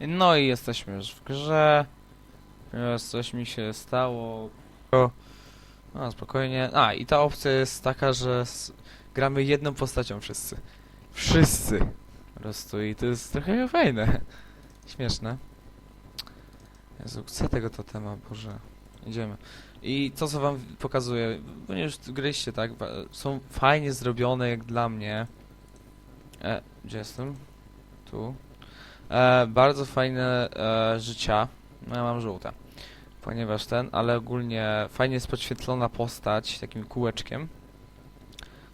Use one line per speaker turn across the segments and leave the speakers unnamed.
No i jesteśmy już w grze. Teraz coś mi się stało. No, spokojnie. A, i ta opcja jest taka, że gramy jedną postacią wszyscy. Wszyscy. Po prostu i to jest trochę fajne. Śmieszne. Jezu, chcę tego totema, Boże. Idziemy. I to, co wam pokazuję, ponieważ gryźcie, tak, są fajnie zrobione jak dla mnie. E, gdzie jestem? Tu. E, bardzo fajne e, życia. No ja mam żółte. Ponieważ ten, ale ogólnie fajnie jest podświetlona postać takim kółeczkiem.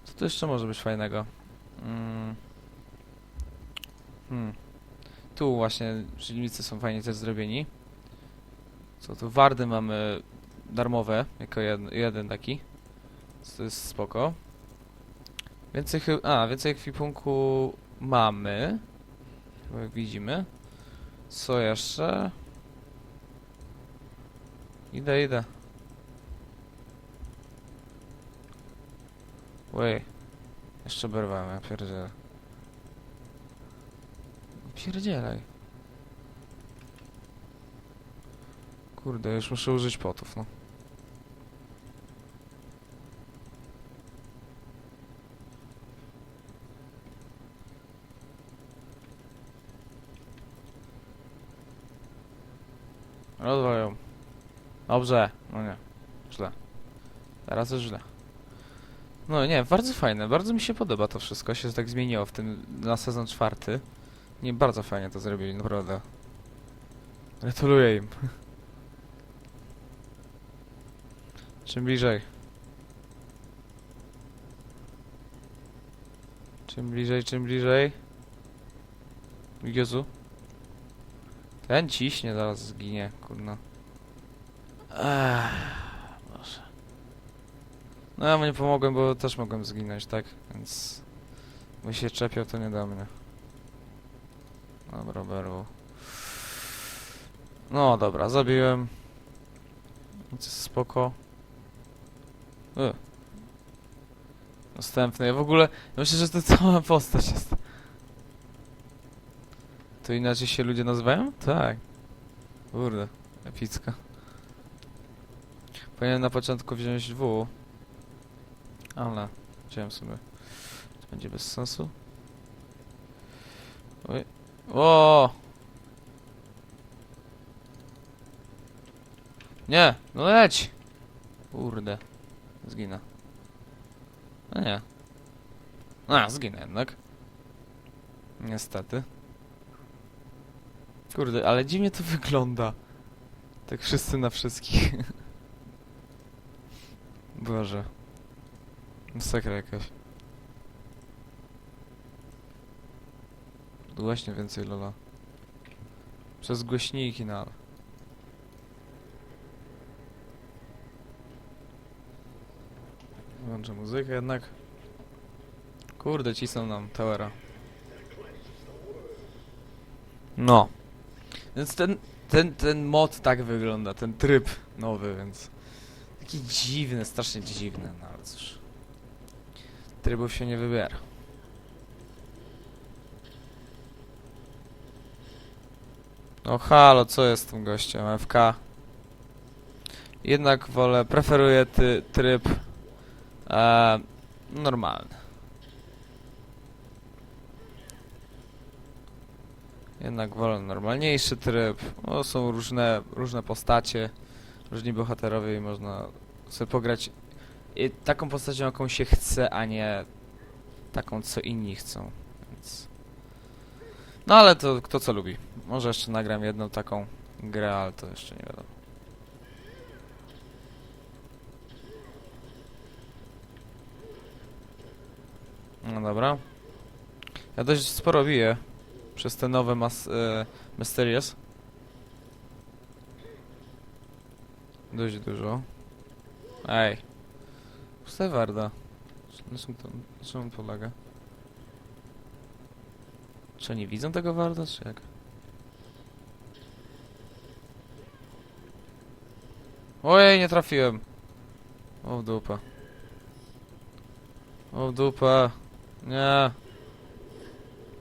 Co tu jeszcze może być fajnego? Mm. Hmm. Tu właśnie przeciwnicy są fajnie też zrobieni. Co tu? Wardy mamy darmowe, jako jeden, jeden taki. Co to jest spoko. Więcej a, więcej ekwipunku mamy. Jak widzimy. Co jeszcze? Idę, idę. Łej. Jeszcze berwamy, ja pierdzielę. Pierdzielaj. Kurde, już muszę użyć potów, no. Rozwają. Dobrze. No nie. Źle. Teraz jest źle. No nie, bardzo fajne. Bardzo mi się podoba to wszystko. Się tak zmieniło w tym na sezon czwarty. Nie, bardzo fajnie to zrobili, naprawdę. Gratuluję im. Czym bliżej. Czym bliżej, czym bliżej. Jezu. Ten ciśnie, zaraz zginie, kurna. Ech, Boże. No ja mu nie pomogłem, bo też mogłem zginąć, tak? Więc... By się czepiał, to nie do mnie. Dobra, berło. No dobra, zabiłem. Nic spoko. Y. Następny. Ja w ogóle... Ja myślę, że to cała postać jest. To inaczej się ludzie nazywają? Tak. Kurde, epicka. Powinienem na początku wziąć W. Ale wziąłem sobie. To będzie bez sensu. Oj. O! Nie! No leć! Kurde. Zginę. No nie. A, zginę jednak. Niestety. Kurde, ale dziwnie to wygląda. Tak wszyscy na wszystkich. Boże. Masakra jakaś. Właśnie więcej lola. Przez głośniki, no ale. Włączę muzykę jednak. Kurde, cisną nam towera. No. Więc ten, ten, ten mod tak wygląda, ten tryb nowy, więc... Taki dziwny, strasznie dziwny, no ale cóż. Trybów się nie wybiera. No halo, co jest z tym gościem? FK. Jednak wolę, preferuję ty, tryb e, normalny. Jednak wolę normalniejszy tryb. No, są różne, różne postacie, różni bohaterowie i można sobie pograć i taką postacią, jaką się chce, a nie taką, co inni chcą. Więc... No ale to kto co lubi. Może jeszcze nagram jedną taką grę, ale to jeszcze nie wiadomo. No dobra. Ja dość sporo biję przez te nowe mas e, Mysterious. Dość dużo. Ej. Pusta warda. Na czym to, na czym on polega? Czy oni widzą tego warda, czy jak? Ojej, nie trafiłem. O w dupę. O w dupę. Nie.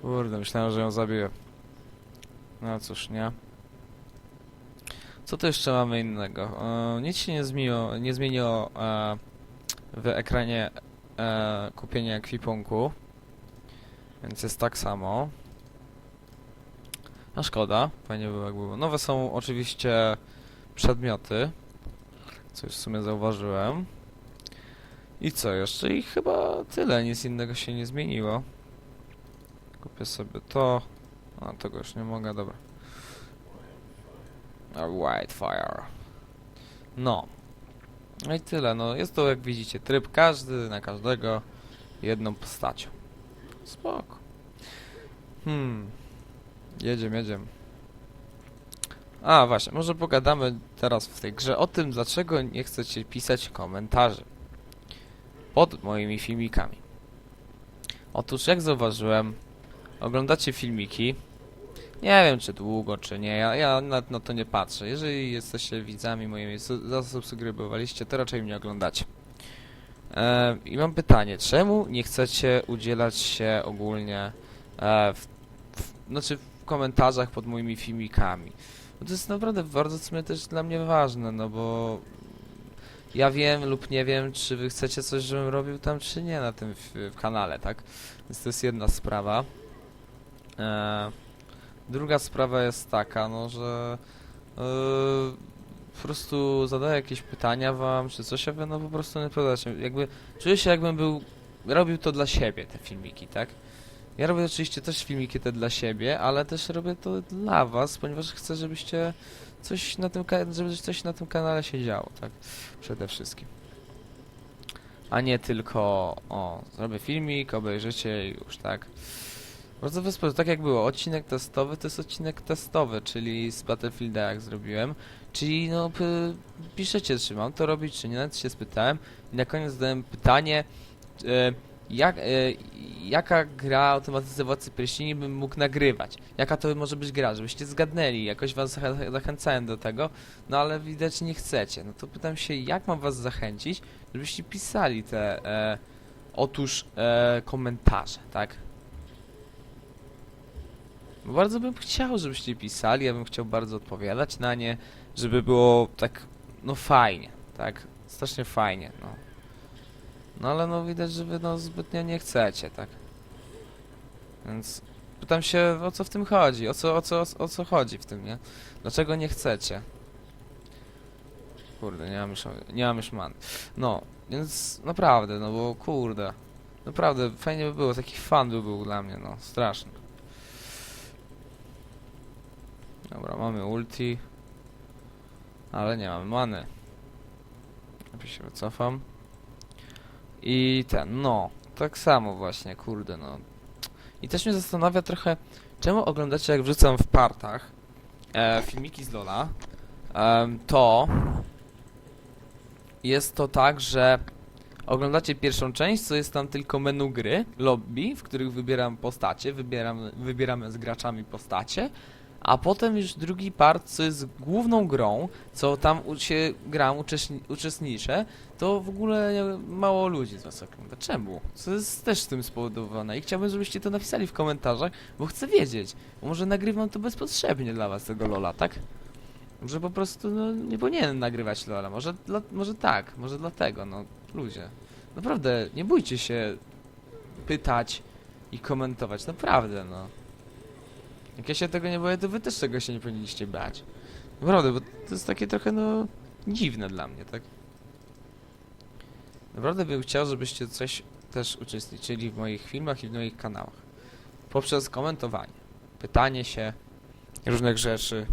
Kurde, myślałem, że ją zabiję. No cóż, nie. Co tu jeszcze mamy innego? E, nic się nie zmieniło, nie zmieniło e, w ekranie e, kupienia ekwipunku. Więc jest tak samo. A szkoda, fajnie było było. Nowe są oczywiście przedmioty, co już w sumie zauważyłem. I co jeszcze? I chyba tyle, nic innego się nie zmieniło. Kupię sobie to. A, tego już nie mogę, dobra. A Whitefire. No. No i tyle, no jest to jak widzicie tryb każdy na każdego jedną postacią. Spoko. Hmm. Jedziemy, jedziemy. A, właśnie, może pogadamy teraz w tej grze o tym, dlaczego nie chcecie pisać komentarzy pod moimi filmikami. Otóż, jak zauważyłem, oglądacie filmiki. Nie wiem, czy długo, czy nie. Ja, ja na, na to nie patrzę. Jeżeli jesteście widzami moimi, su- zasubskrybowaliście, to raczej mnie oglądacie. E, I mam pytanie, czemu nie chcecie udzielać się ogólnie e, w, w, znaczy w komentarzach pod moimi filmikami? Bo to jest naprawdę bardzo w też dla mnie ważne, no bo ja wiem lub nie wiem, czy wy chcecie coś, żebym robił tam, czy nie na tym w, w kanale, tak? Więc to jest jedna sprawa. E, druga sprawa jest taka, no, że e, po prostu zadaję jakieś pytania wam, czy coś, a wy no po prostu nie odpowiadacie. Jakby, czuję się jakbym był, robił to dla siebie, te filmiki, tak? Ja robię oczywiście też filmiki te dla siebie, ale też robię to dla was, ponieważ chcę, żebyście coś na tym, żeby coś na tym kanale się działo, tak? Przede wszystkim. A nie tylko, o, zrobię filmik, obejrzycie i już, tak? Bardzo wyspo, tak jak było, odcinek testowy to jest odcinek testowy, czyli z Battlefielda jak zrobiłem, czyli no piszecie czy mam to robić, czy nie, nawet się spytałem. I na koniec zadałem pytanie, e, jak, e, jaka gra automatyzacja Władcy Pierścieni bym mógł nagrywać? Jaka to może być gra, żebyście zgadnęli, jakoś was zachęcałem do tego, no ale widać nie chcecie. No to pytam się, jak mam was zachęcić, żebyście pisali te, e, otóż, e, komentarze, tak? Bo bardzo bym chciał, żebyście pisali, ja bym chciał bardzo odpowiadać na nie, żeby było tak, no fajnie, tak? Strasznie fajnie, no. No ale no widać, że wy no zbytnio nie chcecie, tak? Więc pytam się, o co w tym chodzi, o co, o co, o co chodzi w tym, nie? Dlaczego nie chcecie? Kurde, nie mam już, nie mam już man. No, więc naprawdę, no bo kurde. Naprawdę, fajnie by było, taki fan by był dla mnie, no, straszny. Dobra, mamy ulti. Ale nie mamy many. Lepiej się wycofam. I ten, no, tak samo właśnie, kurde, no. I też mnie zastanawia trochę, czemu oglądacie jak wrzucam w partach e, filmiki z Lola, em, to jest to tak, że oglądacie pierwszą część, co jest tam tylko menu gry, lobby, w których wybieram postacie, wybieram, wybieramy z graczami postacie, a potem już drugi part, co jest główną grą, co tam się gram, uczestni- uczestniczę, to w ogóle mało ludzi z was ogląda. Czemu? Co jest też tym spowodowane i chciałbym, żebyście to napisali w komentarzach, bo chcę wiedzieć. Może nagrywam to bezpotrzebnie dla was tego Lola, tak? Może po prostu no, nie powinienem nagrywać Lola, może, dla, może tak, może dlatego, no ludzie. Naprawdę, nie bójcie się pytać i komentować, naprawdę, no. Jak ja się tego nie boję, to wy też tego się nie powinniście bać. Naprawdę, bo to jest takie trochę, no, dziwne dla mnie, tak? Naprawdę bym chciał, żebyście coś też uczestniczyli w moich filmach i w moich kanałach. Poprzez komentowanie, pytanie się różnych rzeczy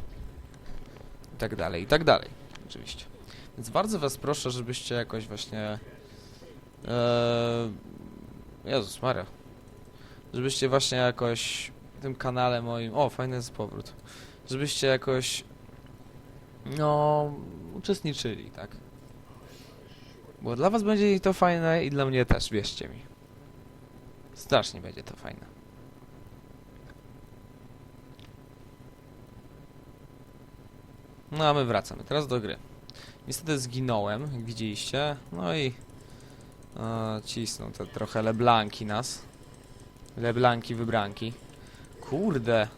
i tak dalej, i tak dalej, oczywiście. Więc bardzo was proszę, żebyście jakoś właśnie... Eee, Jezus Maria. Żebyście właśnie jakoś tym kanale moim... O, fajny jest powrót. Żebyście jakoś... No... Uczestniczyli, tak? Bo dla was będzie to fajne i dla mnie też, wierzcie mi. Strasznie będzie to fajne. No a my wracamy teraz do gry. Niestety zginąłem, jak widzieliście. No i e, cisną te trochę leblanki nas. Leblanki, wybranki. Kurde.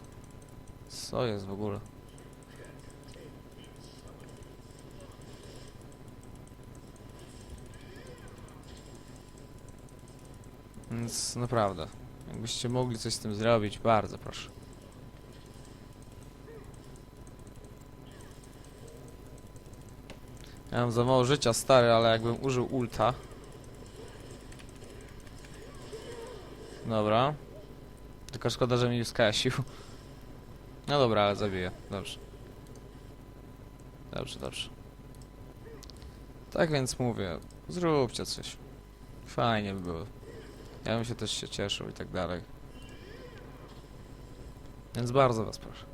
Co jest w ogóle? Więc naprawdę, jakbyście mogli coś z tym zrobić, bardzo proszę. Ja mam za mało życia, stary, ale jakbym użył ulta. Dobra. Tylko szkoda, że mnie skasił. No dobra, ale zabiję. Dobrze. Dobrze, dobrze. Tak więc mówię, zróbcie coś. Fajnie by było. Ja bym się też się cieszył i tak dalej. Więc bardzo was proszę.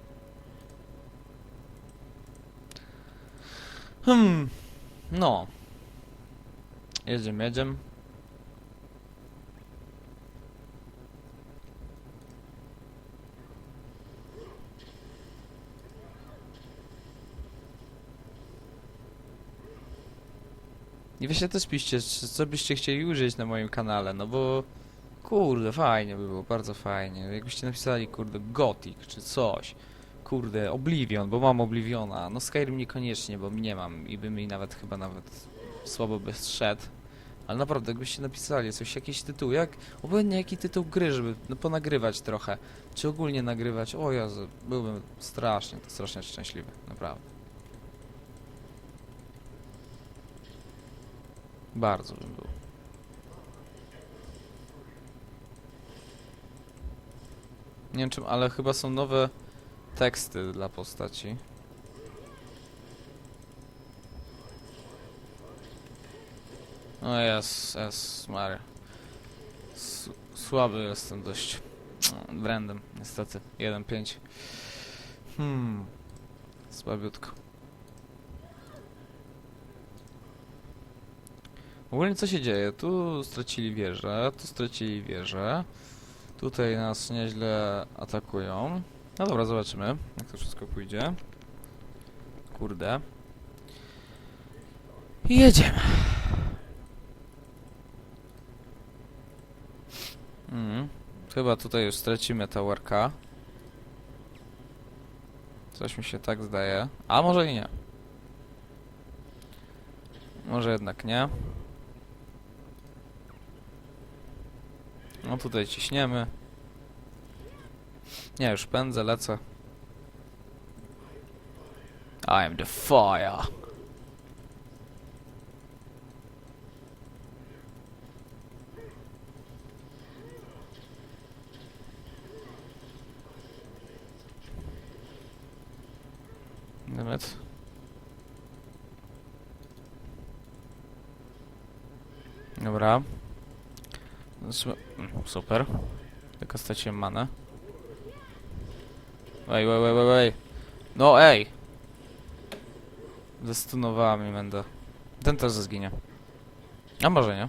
Hmm. No. Jedziemy, jedziemy. I weźcie też piszcie, co byście chcieli użyć na moim kanale, no bo kurde, fajnie by było, bardzo fajnie. Jakbyście napisali, kurde, Gothic czy coś. Kurde, Oblivion, bo mam Obliviona. No Skyrim niekoniecznie, bo nie mam i by mi nawet chyba nawet słabo by szedł. Ale naprawdę, jakbyście napisali coś, jakiś tytuł, jak obojętnie jaki tytuł gry, żeby no, ponagrywać trochę, czy ogólnie nagrywać, o Jezu, byłbym strasznie, strasznie szczęśliwy, naprawdę. Bardzo bym był. Nie wiem czym, ale chyba są nowe teksty dla postaci. O jest, jest, Maria. Słaby jestem dość. No, Brandem, niestety. 1-5. Hmm. Słabiutko. Ogólnie co się dzieje? Tu stracili wieżę, tu stracili wieżę. Tutaj nas nieźle atakują. No dobra, zobaczymy, jak to wszystko pójdzie. Kurde. I jedziemy. Mhm. Chyba tutaj już stracimy towerka. Coś mi się tak zdaje. A może i nie. Może jednak nie. No tutaj ciśniemy. Nie, już pędzę, lecę. I am the fire. Nawet. Dobra. Mm, Super. Tylko straciłem manę. Ej, ej, ej, ej, ej. No ej! Zastunowała mnie Menda. Ten też zginie. A może nie?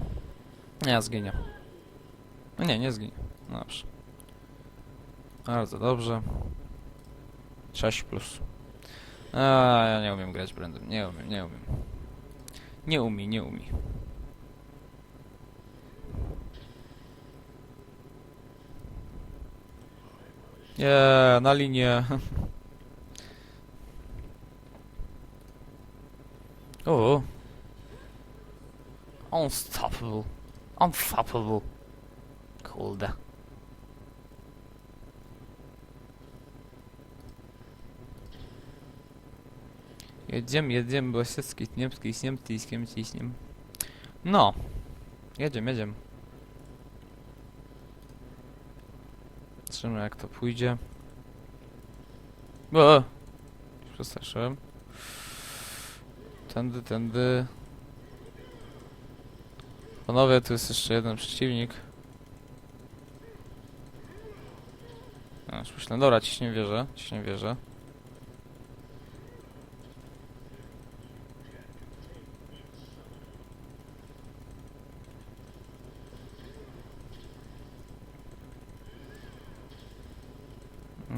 Nie, zginie. No nie, nie zginie. No dobrze. Bardzo dobrze. 6 plus. A, ja nie umiem grać brandem. Nie umiem, nie umiem. Nie umie, nie umie. Nie, na linię. O. Unstoppable. Unstoppable. Kurde. Jedziemy, jedziemy, bo się skitniem, skitniem, tiskiem, ciśniem. No. Jedziemy, jedziemy. Zobaczymy jak to pójdzie. O! Przestraszyłem. Tędy, tędy. Panowie, tu jest jeszcze jeden przeciwnik. A, już myślę, dobra, ciśnie wieżę, ciśnie wieżę.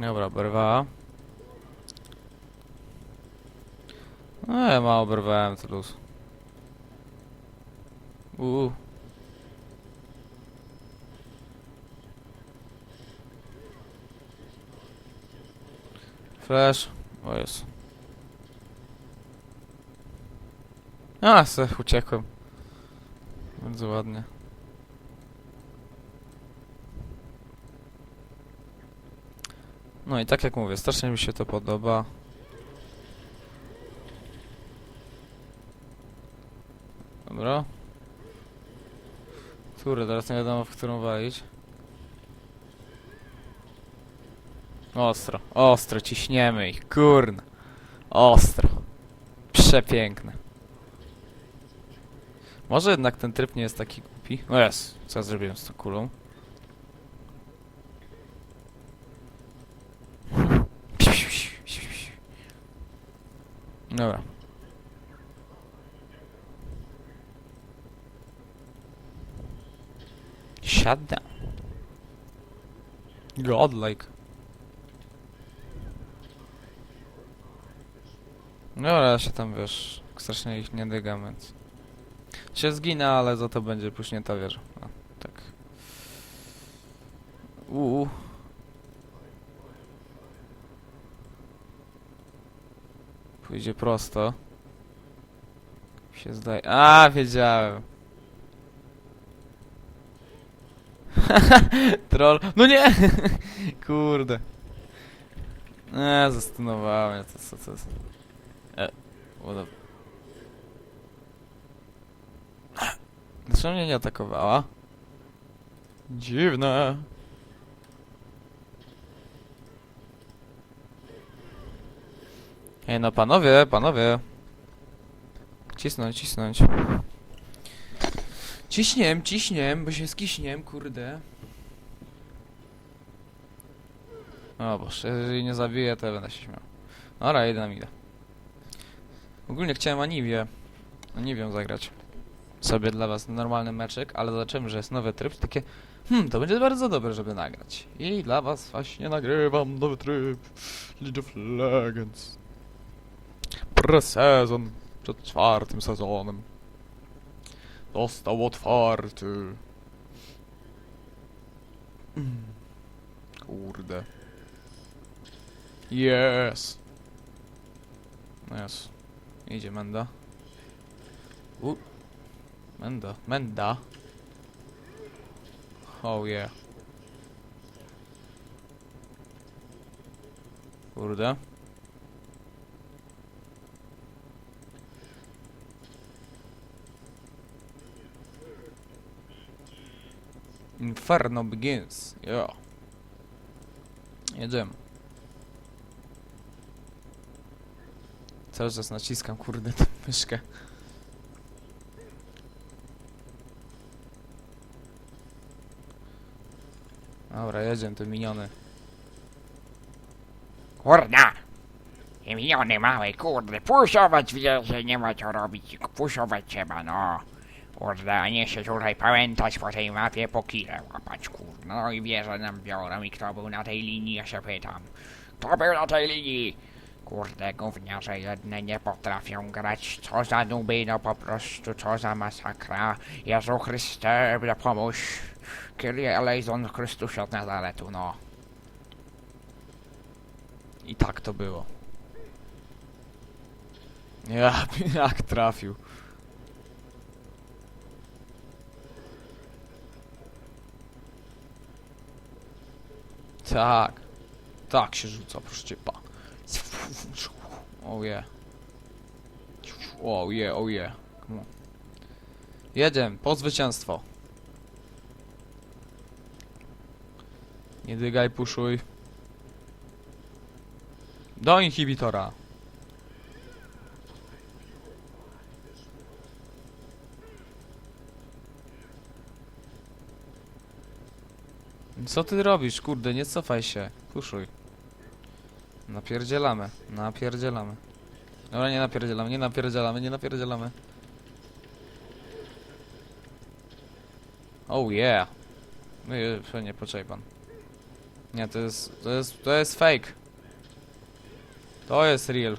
Dobra, oberwała. No ja mało oberwałem, luz. Uuu. Flash. O jest. A, se uciekłem. Bardzo ładnie. No i tak jak mówię, strasznie mi się to podoba. Dobra. Kurde, teraz nie wiadomo w którą walić. Ostro, ostro, ciśniemy ich, kurna. Ostro. Przepiękne. Może jednak ten tryb nie jest taki głupi. O jest, co ja zrobiłem z tą kulą? Dobra. Shut down. Godlike. Dobra, ja się tam wiesz, strasznie ich nie dygam, więc... Się zginę, ale za to będzie puśnięta wieża. A, tak. Uuu. Pójdzie prosto. Się zdaje... A, wiedziałem. Troll. No nie! Kurde. Nie, zastanowałem to co, co, co. E, what the... Dlaczego mnie nie atakowała? Dziwne. Ej, no panowie, panowie. Cisnąć, cisnąć. Ciśniem, ciśniem, bo się skiśniem, kurde. O boże, jeżeli nie zabiję, to będę się śmiał. Dobra, idę na mida. Ogólnie chciałem Aniwię. Aniwią zagrać. Sobie dla was normalny meczek, ale zobaczymy, że jest nowy tryb, takie Hmm, to będzie bardzo dobre, żeby nagrać. I dla was właśnie nagrywam nowy tryb League of Legends. Presezon przed czwartym sezonem. Został otwarty. Kurde. Yes. No jest. Idzie Menda. U. Menda. Menda. Oh yeah. Kurde. Inferno begins. Ja. Jedziemy. Cały czas naciskam, kurde, tę myszkę. Dobra, jedziemy, to miniony.
Kurna! I miniony małe, kurde, puszować wieże, nie ma co robić, puszować trzeba, no. Kurde, nie się tutaj pamiętać po tej mapie, po kile łapać, kurde. No i wieże nam biorą i kto był na tej linii, ja się pytam. Kto był na tej linii? Kurde, gówniarze jedne nie potrafią grać, co za nuby, no po prostu, co za masakra. Jezu Chryste, pomóż. Kyrie eleison Chrystusie od Nazaretu, no.
I tak to było. Ja, jak trafił. Tak. Tak się rzuca, proszę cię, pa. Oh yeah. Oh yeah, oh yeah. Jedziemy, po zwycięstwo. Nie dygaj, puszuj. Do inhibitora. Co ty robisz, kurde, nie cofaj się. Puszuj. Napierdzielamy, napierdzielamy. Dobra, nie napierdzielamy, nie napierdzielamy, nie napierdzielamy. Oh yeah. No i nie, poczekaj pan. Nie, to jest, to jest, to jest fake. To jest real.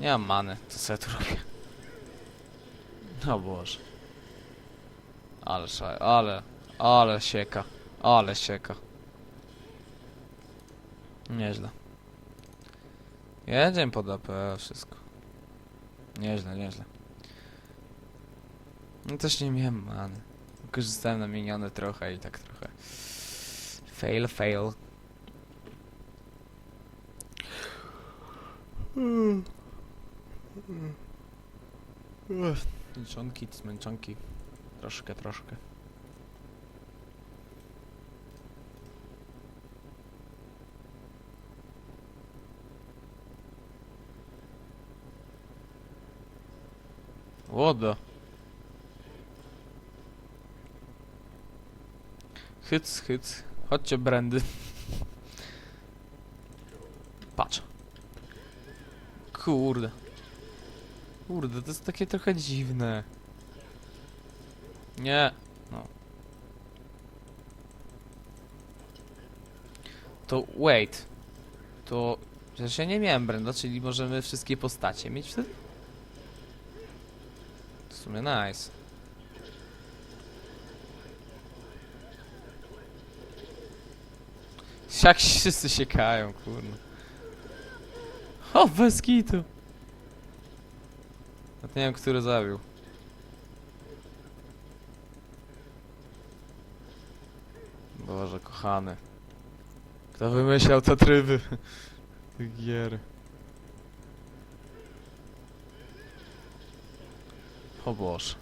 Nie mam many, co sobie tu robię. No Boże. Ale szaj, ale, ale sieka, ale sieka. Nieźle. Jedziemy pod AP, wszystko. Nieźle, nieźle. No też nie miałem many. Korzystałem na minione trochę i tak trochę. Fail, fail. Zmęczonki, zmęczonki. Troszkę, troszkę. Łodo. Hyc, hyc. Chodźcie, brandy. Patrz. Kurde. Kurde, to jest takie trochę dziwne. Nie. No. To wait. To... Przecież ja nie miałem branda, czyli możemy wszystkie postacie mieć wtedy? Sumie nice. Jak wszyscy się kają, kurno. O, bez kitu. Nawet nie wiem, który zabił. Boże, kochany. Kto wymyślał te tryby? Tych gier. O Boże.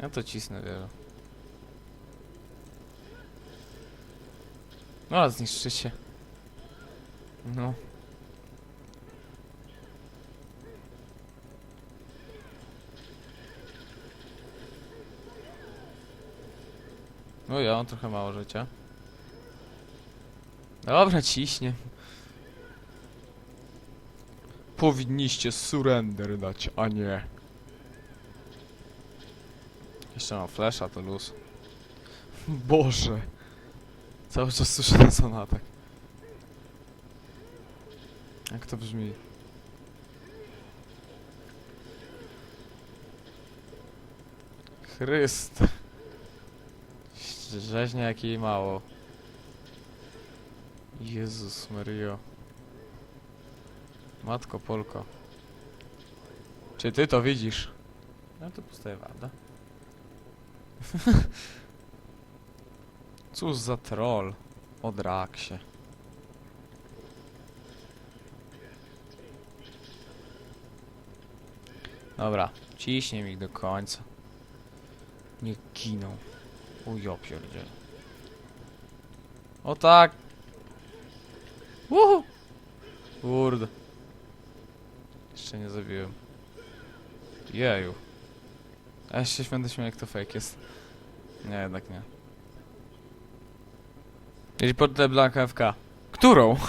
Ja to cisnę wiele. No, ale zniszczycie. No. No ja mam trochę mało życia. Dobra, ciśnie. Powinniście surrender dać, a nie. Jeszcze mam flasha, to luz. Boże. Cały czas słyszę ten sam atak. Jak to brzmi? Chryst. Rzeźnia jak jej mało. Jezus Mario. Matko Polko. Czy ty to widzisz? No to pustaje wada. Cóż za troll. Odrak się. Dobra, ciśnij ich do końca. Nie giną. O ja pierdzielę. O tak! Uhu! Kurde. Jeszcze nie zabiłem. Jeju. A ja się będę śmiał jak to fake jest. Nie, jednak nie. Jeśli pod Blanka FK. Którą?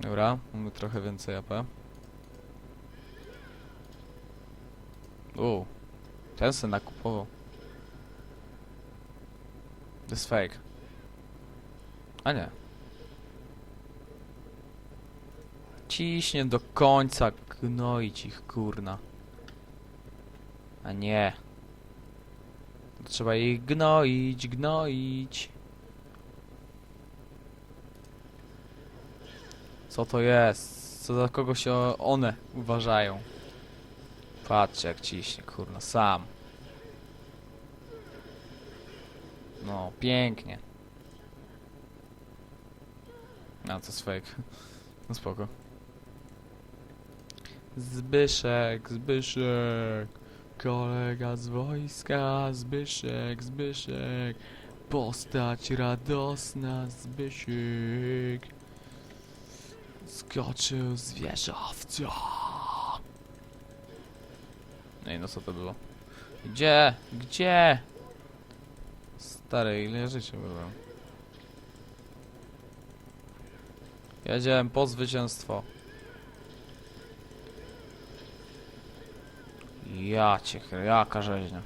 Dobra, mamy trochę więcej AP. U, ten se nakupował. To jest fake. A nie. Ciśnie do końca, gnoić ich, kurna. A nie. Trzeba ich gnoić, gnoić. Co to jest? Co za kogo się one uważają? Patrzcie jak ciśnie, kurna, sam. No, pięknie. To jest fake. No spoko. Zbyszek, Zbyszek. Kolega z wojska, Zbyszek, Zbyszek. Postać radosna, Zbyszek. Skoczył z wieżowca. Ej, no co to było? Gdzie? Gdzie? Stary, ile życia byłem? Jedziemy po zwycięstwo. Ja cię, jaka rzeźnia.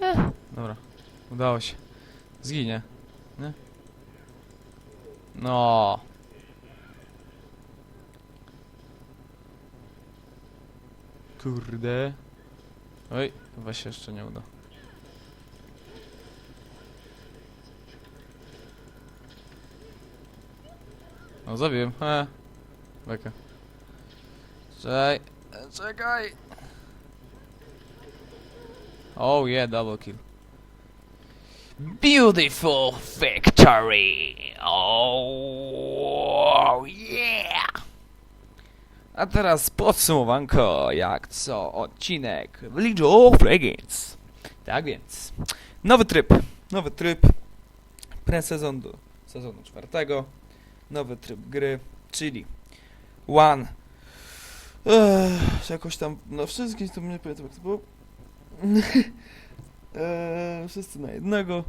Eh, dobra, udało się. Zginie, nie? No. Kurde. Oj, chyba się jeszcze nie uda. No zabiłem, he. Beka. Czekaj. Czekaj. Oh yeah, double kill.
Beautiful victory! Oh yeah!
A teraz podsumowanko, jak co odcinek w League of Legends. Tak więc, nowy tryb, nowy tryb, pre-sezon do sezonu czwartego, nowy tryb gry, czyli One. Ech, jakoś tam, no wszystkich to nie pamiętam jak to było. Eee, wszyscy na jednego,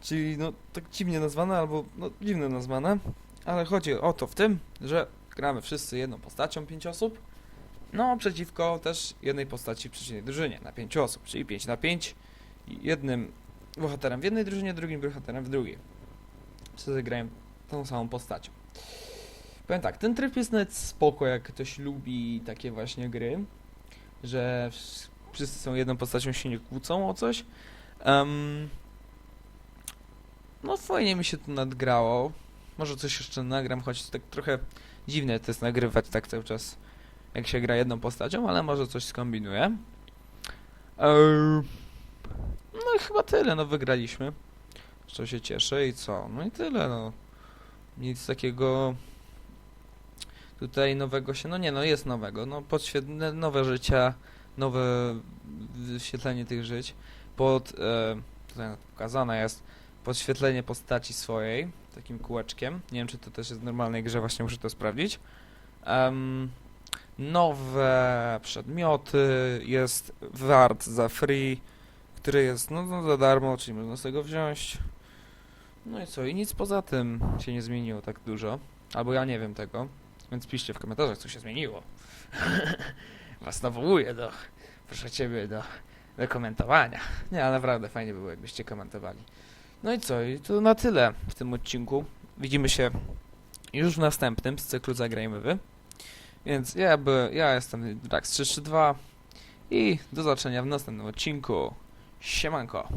czyli no tak dziwnie nazwane, albo no dziwne nazwane, ale chodzi o to w tym, że gramy wszyscy jedną postacią, pięć osób, no przeciwko też jednej postaci w przeciwnej drużynie, na pięć osób, czyli 5 na 5 i jednym bohaterem w jednej drużynie, drugim bohaterem w drugiej. Wszyscy grają tą samą postacią. Powiem tak, ten tryb jest nawet spoko, jak ktoś lubi takie właśnie gry, że wsz- wszyscy są jedną postacią, się nie kłócą o coś. Em, no fajnie mi się to nadgrało. Może coś jeszcze nagram, choć tak trochę dziwne to jest nagrywać tak cały czas, jak się gra jedną postacią, ale może coś skombinuję. Eee, no i chyba tyle, no wygraliśmy. Co się cieszę i co? No i tyle, no. Nic takiego tutaj nowego się, no nie, no jest nowego, no podświetlne, nowe życia, nowe wyświetlenie tych żyć. Pod, e, tutaj pokazane jest podświetlenie postaci swojej, takim kółeczkiem. Nie wiem, czy to też jest w normalnej grze, właśnie muszę to sprawdzić. Em, nowe przedmioty, jest wart za free, który jest no, no za darmo, czyli można z tego wziąć. No i co, i nic poza tym się nie zmieniło tak dużo. Albo ja nie wiem tego, więc piszcie w komentarzach, co się zmieniło. Was nawołuję do, proszę ciebie, do, do komentowania. Nie, ale naprawdę fajnie by było, jakbyście komentowali. No i co, i to na tyle w tym odcinku. Widzimy się już w następnym z cyklu Zagrajmy Wy. Więc ja, by, ja jestem Drax332 i do zobaczenia w następnym odcinku. Siemanko.